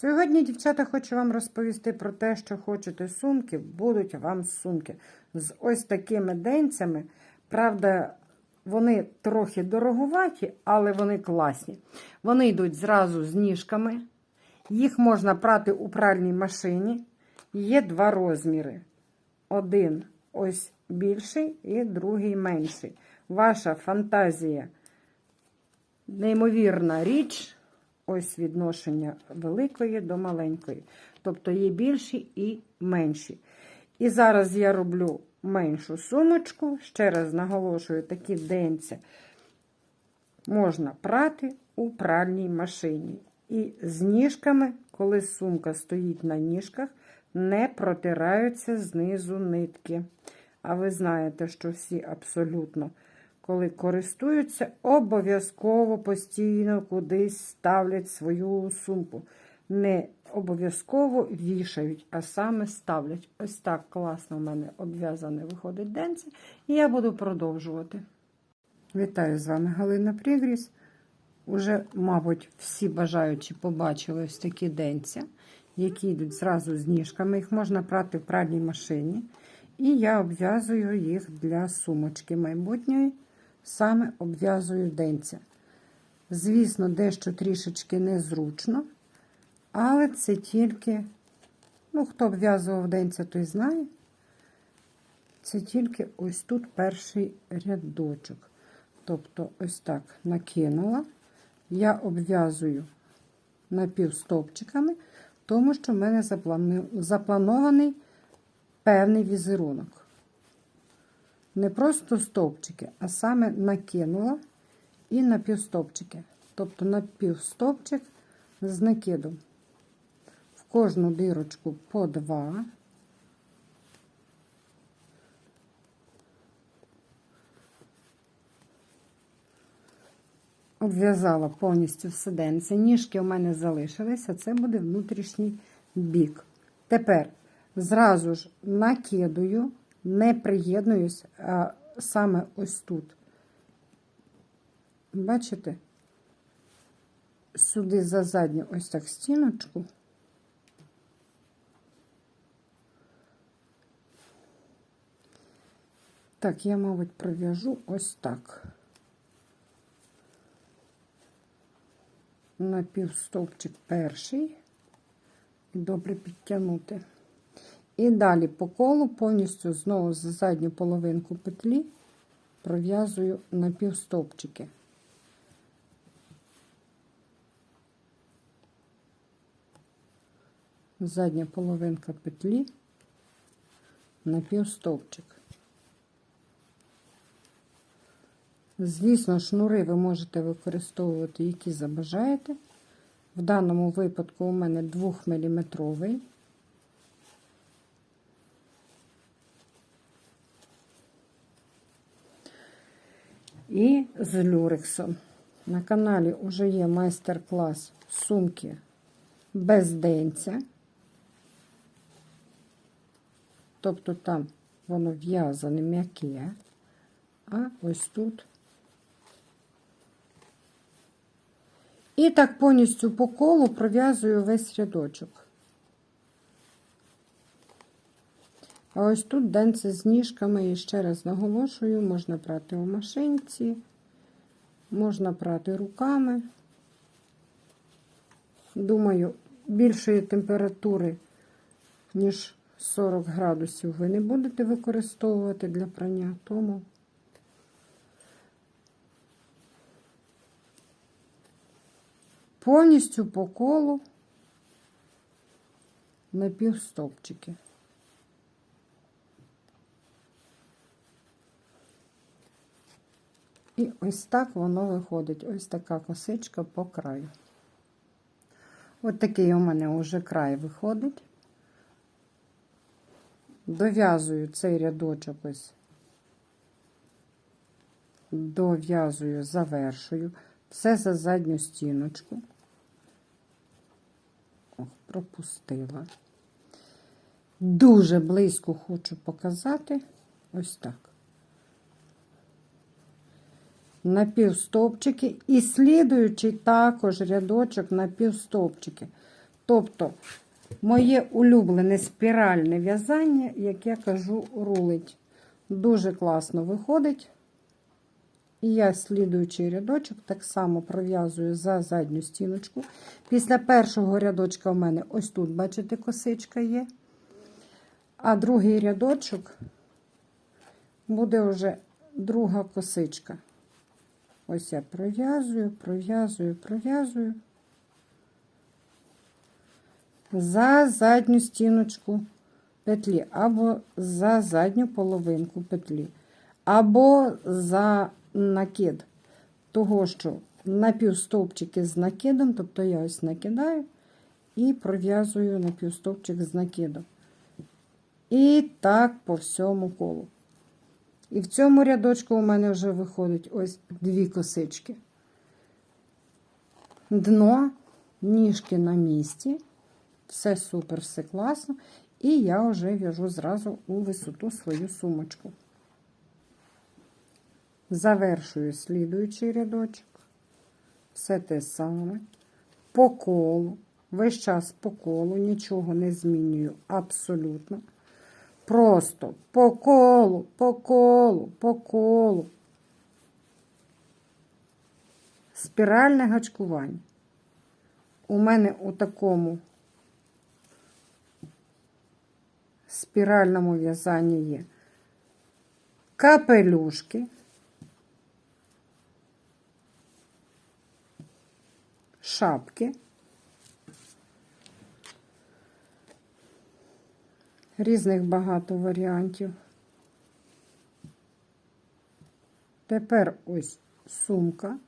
Сьогодні, дівчата, хочу вам розповісти про те, що хочете сумки, будуть вам сумки з ось такими денцями. Правда, вони трохи дороговаті, але вони класні. Вони йдуть зразу з ніжками. Їх можна прати у пральній машині. Є два розміри. Один ось більший і другий менший. Ваша фантазія неймовірна річ. Ось відношення великої до маленької. Тобто є більші і менші. І зараз я роблю меншу сумочку. Ще раз наголошую, такі денця можна прати у пральній машині. І з ніжками, коли сумка стоїть на ніжках, не протираються знизу нитки. А ви знаєте, що всі абсолютно, коли користуються, обов'язково постійно кудись ставлять свою сумку. Не обов'язково вішають, а саме ставлять. Ось так класно в мене обв'язане виходить денце. І я буду продовжувати. Вітаю з вами Галина Пригріс. Уже, мабуть, всі бажаючі побачили ось такі денця, які йдуть зразу з ніжками. Їх можна прати в пральній машині. І я обв'язую їх для сумочки майбутньої. Саме обв'язую денця. Звісно, дещо трішечки незручно, але це тільки, ну, хто обв'язував денця, той знає. Це тільки ось тут перший рядочок. Тобто, ось так накинула. Я обв'язую напівстовпчиками, тому що в мене запланований певний візерунок. Не просто стовпчики, а саме накинула і напівстовпчики. Тобто напівстовпчик з накидом. В кожну дирочку по два. Обв'язала повністю все. Ніжки у мене залишилися, це буде внутрішній бік. Тепер зразу ж накидую, не приєднуюсь, а саме ось тут. Бачите? Сюди за задню ось так стіночку. Так, я, мабуть, пров'яжу ось так. Напівстовпчик перший і добре підтягнути. І далі по колу повністю знову за задню половинку петлі пров'язую напівстовпчики. Задня половинка петлі, напівстовпчик. Звісно, шнури ви можете використовувати, які забажаєте. В даному випадку у мене 2 мм. І з люрексом. На каналі вже є майстер-клас сумки без денця. Тобто там воно в'язане м'яке, а ось тут. І так повністю по колу пров'язую весь рядочок. А ось тут денце з ніжками, і ще раз наголошую, можна прати у машинці, можна прати руками. Думаю, більшої температури, ніж 40 градусів, ви не будете використовувати для прання, тому повністю по колу напівстопчики. І ось так воно виходить. Ось така косичка по краю. Ось такий у мене вже край виходить. Дов'язую цей рядочок ось, дов'язую, завершую. Все за задню стіночку. Ох, пропустила. Дуже близько хочу показати. Ось так. Напівстовпчики і слідуючий також рядочок напівстовпчики. Тобто, моє улюблене спіральне в'язання, як я кажу, рулить. Дуже класно виходить. І я слідуючий рядочок так само пров'язую за задню стіночку. Після першого рядочка у мене ось тут, бачите, косичка є. А другий рядочок буде вже друга косичка. Ось я пров'язую, пров'язую, пров'язую за задню стіночку петлі, або за задню половинку петлі, або за накид. Того, що напівстовпчики з накидом, тобто я ось накидаю і пров'язую напівстовпчик з накидом. І так по всьому колу. І в цьому рядочку у мене вже виходить ось дві косички. Дно, ніжки на місці. Все супер, все класно. І я вже в'яжу зразу у висоту свою сумочку. Завершую слідуючий рядочок. Все те саме. По колу. Весь час по колу, нічого не змінюю абсолютно. Просто по колу, по колу, по колу. Спіральне гачкування. У мене у такому спіральному в'язанні є капелюшки, шапки. Різних багато варіантів. Тепер ось сумка.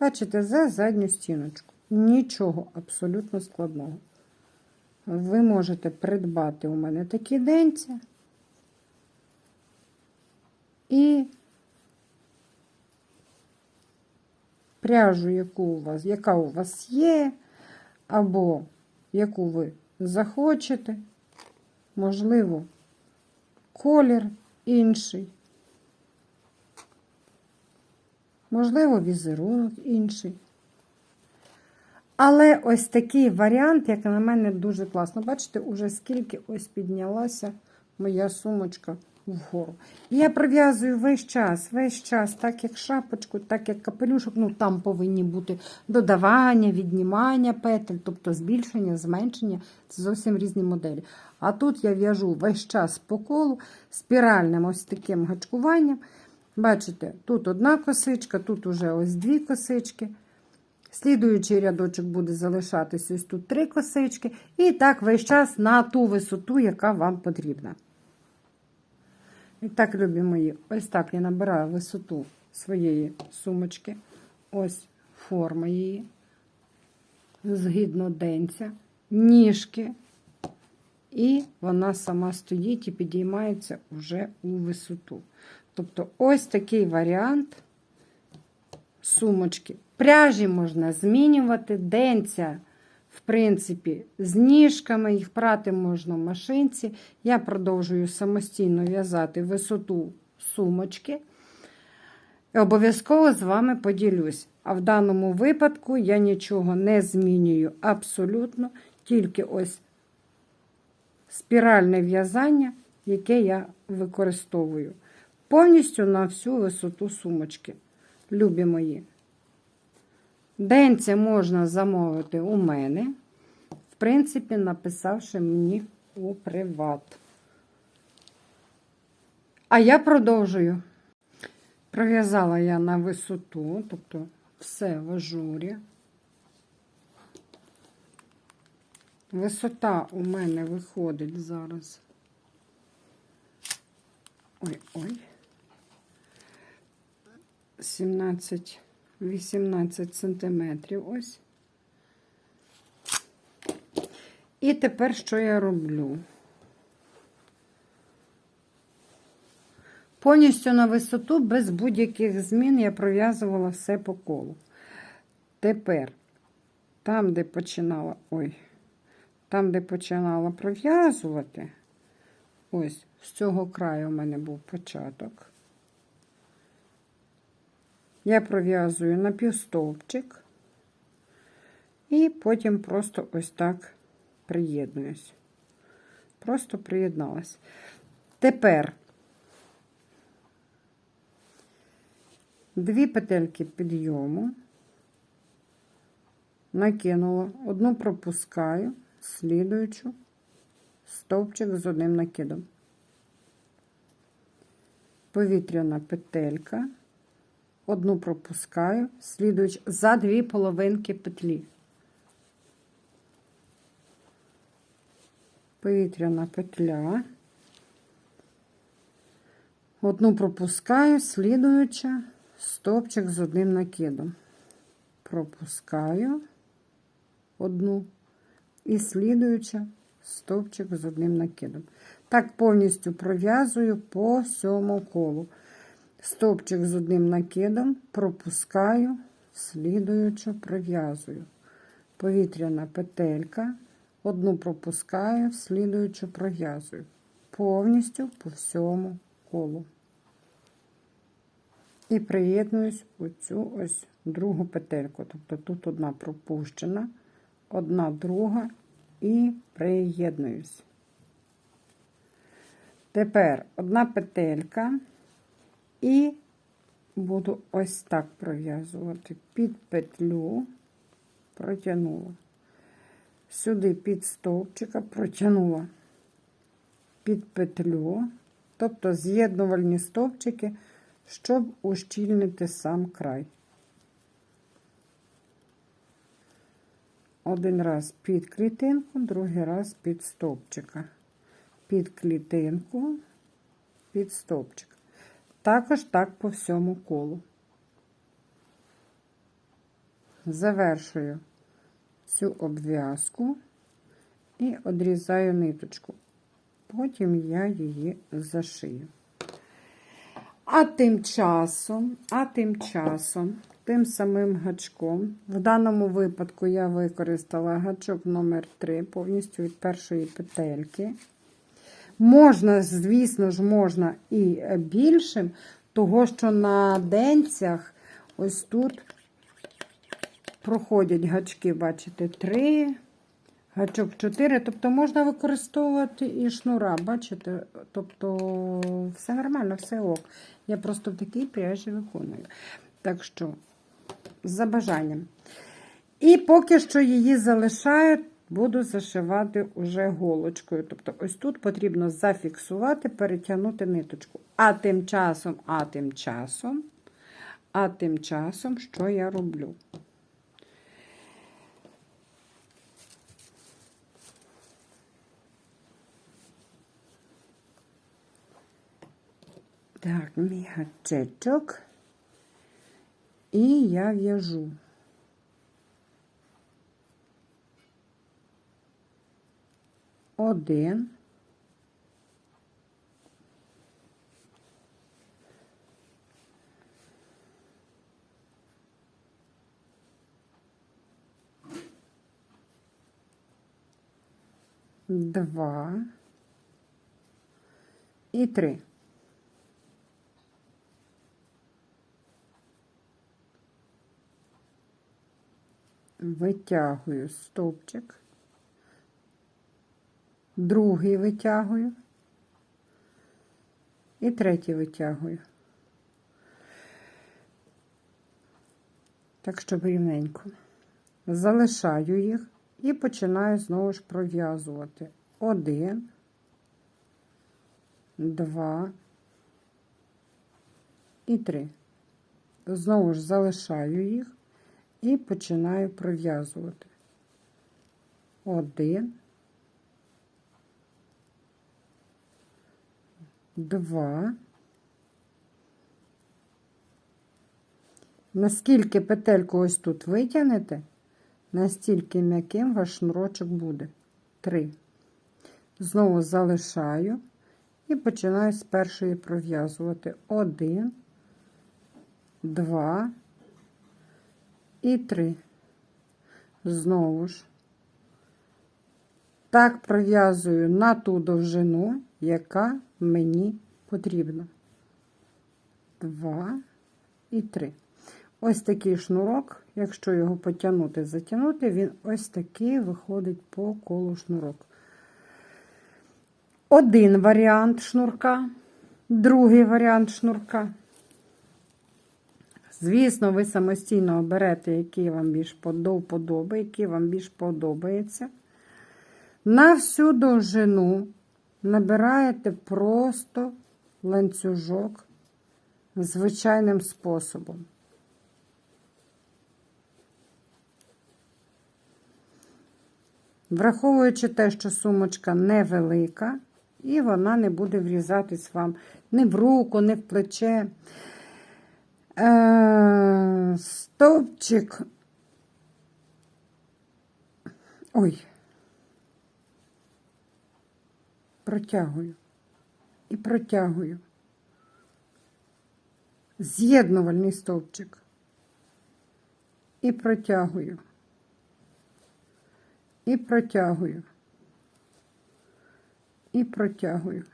Бачите, за задню стіночку. Нічого абсолютно складного. Ви можете придбати у мене такі денця і пряжу, яку у вас, яка у вас є, або яку ви захочете, можливо, колір інший, можливо, візерунок інший. Але ось такий варіант, як на мене, дуже класно. Бачите, уже скільки ось піднялася моя сумочка вгору. Я прив'язую весь час, весь час, так як шапочку, так як капелюшок. Ну, там повинні бути додавання, віднімання петель, тобто збільшення, зменшення. Це зовсім різні моделі. А тут я в'яжу весь час по колу спіральним ось таким гачкуванням. Бачите, тут одна косичка, тут уже ось дві косички. Слідуючий рядочок буде залишатись ось тут три косички. І так весь час на ту висоту, яка вам потрібна. Так, любі мої, ось так я набираю висоту своєї сумочки. Ось форма її. Згідно денця, ніжки. І вона сама стоїть і підіймається вже у висоту. Тобто, ось такий варіант сумочки. Пряжі можна змінювати, денця, в принципі, з ніжками, їх прати можна в машинці. Я продовжую самостійно в'язати висоту сумочки. І обов'язково з вами поділюсь. А в даному випадку я нічого не змінюю абсолютно, тільки ось спіральне в'язання, яке я використовую. Повністю на всю висоту сумочки. Любі мої. Денце можна замовити у мене, в принципі, написавши мені у приват. А я продовжую. Пров'язала я на висоту, тобто все в ажурі. Висота у мене виходить зараз. Ой-ой. 17, 18 сантиметрів ось. І тепер що я роблю? Повністю на висоту, без будь-яких змін я пров'язувала все по колу. Тепер, там, де починала, ой, там, де починала пров'язувати, ось з цього краю у мене був початок. Я пров'язую на півстовпчик і потім просто ось так приєднуюсь. Просто приєдналась. Тепер дві петельки підйому, накинула, одну пропускаю, слідуючу, стовпчик з одним накидом. Повітряна петелька, одну пропускаю, слідуючи за дві половинки петлі. Повітряна петля. Одну пропускаю, слідуюча, стовпчик з одним накидом. Пропускаю одну і слідуюча стовпчик з одним накидом. Так повністю пров'язую по всьому колу. Стовпчик з одним накидом, пропускаю, слідуючу пров'язую. Повітряна петелька, одну пропускаю, слідуючу пров'язую. Повністю по всьому колу. І приєднуюсь у цю ось другу петельку. Тобто тут одна пропущена, одна друга і приєднуюсь. Тепер одна петелька і буду ось так пров'язувати під петлю, протягнула. Сюди під стовпчика протягнула під петлю, тобто з'єднувальні стовпчики, щоб ущільнити сам край. Один раз під клітинку, другий раз під стовпчика. Під клітинку, під стовпчик. Також так по всьому колу. Завершую цю обв'язку і одрізаю ниточку. Потім я її зашию. А тим часом, а тим часом, тим самим гачком, в даному випадку я використала гачок номер 3 повністю від першої петельки. Можна, звісно ж, можна і більшим, того, що на денцях ось тут проходять гачки, бачите, 3, гачок 4. Тобто можна використовувати і шнура, бачите? Тобто, все нормально, все ок. Я просто в такій пряжі виконую. Так що, за бажанням. І поки що її залишаю, буду зашивати уже голочкою. Тобто, ось тут потрібно зафіксувати, перетягнути ниточку. А тим часом, а тим часом, а тим часом, що я роблю? Так, мій гачечок. І я в'яжу. Один. Два і три. витягую стовпчик, другий витягую і третій витягую. Так, щоб рівненько. Залишаю їх і починаю знову ж пров'язувати. Один, два і три. Знову ж залишаю їх і починаю пров'язувати. Один, два. Наскільки петельку ось тут витягнете, настільки м'яким ваш шнурочок буде. Три. Знову залишаю і починаю з першої пров'язувати. Один, два, і три. Знову ж. Так пров'язую на ту довжину, яка мені потрібна. Два і три. ось такий шнурок, якщо його потягнути, затягнути, він ось такий виходить по колу шнурок. Один варіант шнурка, другий варіант шнурка. Звісно, ви самостійно оберете, який вам більш до вподоби, який вам більш подобається. На всю довжину набираєте просто ланцюжок звичайним способом. Враховуючи те, що сумочка невелика, і вона не буде врізатись вам ні в руку, ні в плече. Е, стовпчик. Ой. Протягую. І протягую. З'єднувальний стовпчик. І протягую. І протягую. І протягую.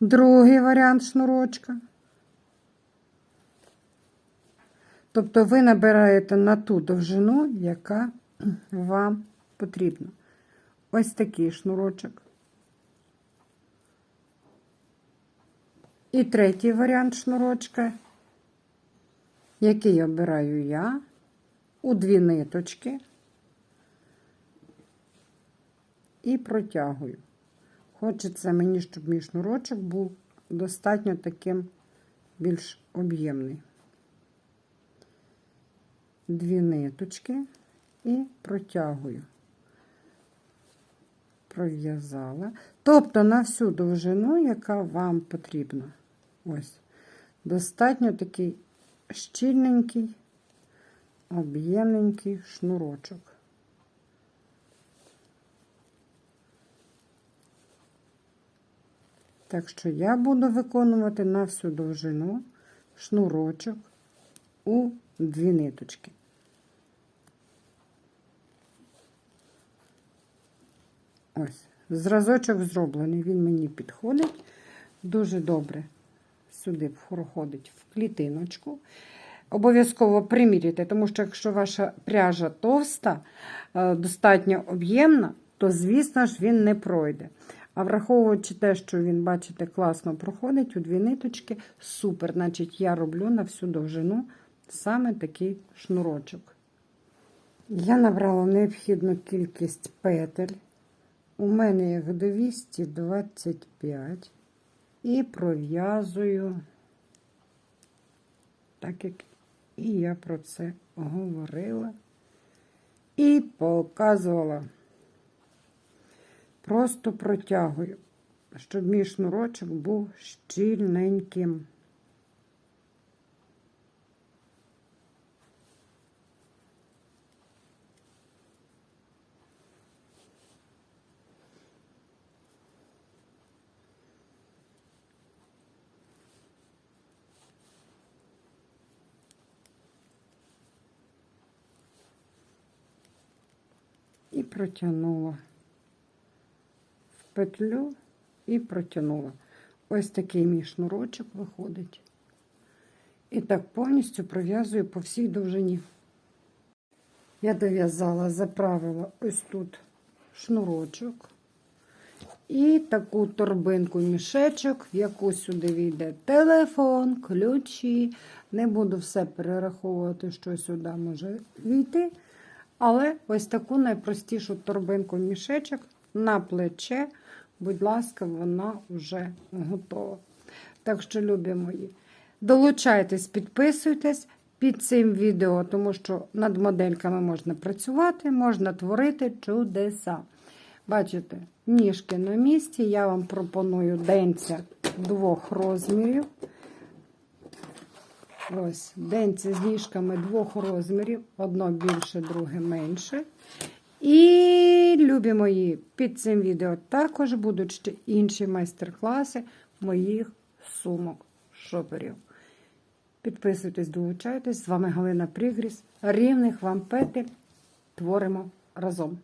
Другий варіант шнурочка. Тобто ви набираєте на ту довжину, яка вам потрібна. Ось такий шнурочок. І третій варіант шнурочка, який обираю я у дві ниточки і протягую. Хочеться мені, щоб мій шнурочок був достатньо таким більш об'ємний. Дві ниточки і протягую. Пров'язала. Тобто на всю довжину, яка вам потрібна. Ось. Достатньо такий щільненький, об'ємненький шнурочок. Так що я буду виконувати на всю довжину шнурочок у дві ниточки. Ось, зразочок зроблений, він мені підходить дуже добре. Сюди проходить в клітиночку. Обов'язково приміряйте, тому що якщо ваша пряжа товста, е, достатньо об'ємна, то, звісно ж, він не пройде. А враховуючи те, що він, бачите, класно проходить у дві ниточки, супер. Значить, я роблю на всю довжину саме такий шнурочок. Я набрала необхідну кількість петель. У мене їх 225 і пров'язую, так як і я про це говорила і показувала. Просто протягую, щоб мій шнурочок був щільненьким. І протягнула в петлю і протягнула. Ось такий мій шнурочок виходить. І так повністю пров'язую по всій довжині. Я дов'язала, заправила ось тут шнурочок. І таку торбинку мішечок, в яку сюди війде телефон, ключі. Не буду все перераховувати, що сюди може війти. Але ось таку найпростішу торбинку мішечок на плече, будь ласка, вона вже готова. Так що, любі мої, долучайтесь, підписуйтесь під цим відео, тому що над модельками можна працювати, можна творити чудеса. Бачите, ніжки на місці. Я вам пропоную денця двох розмірів. Ось, денці з ніжками двох розмірів. Одно більше, друге менше. І, любі мої, під цим відео також будуть ще інші майстер-класи моїх сумок шоперів. Підписуйтесь, долучайтесь. З вами Галина Пригріс. Рівних вам петель творимо разом.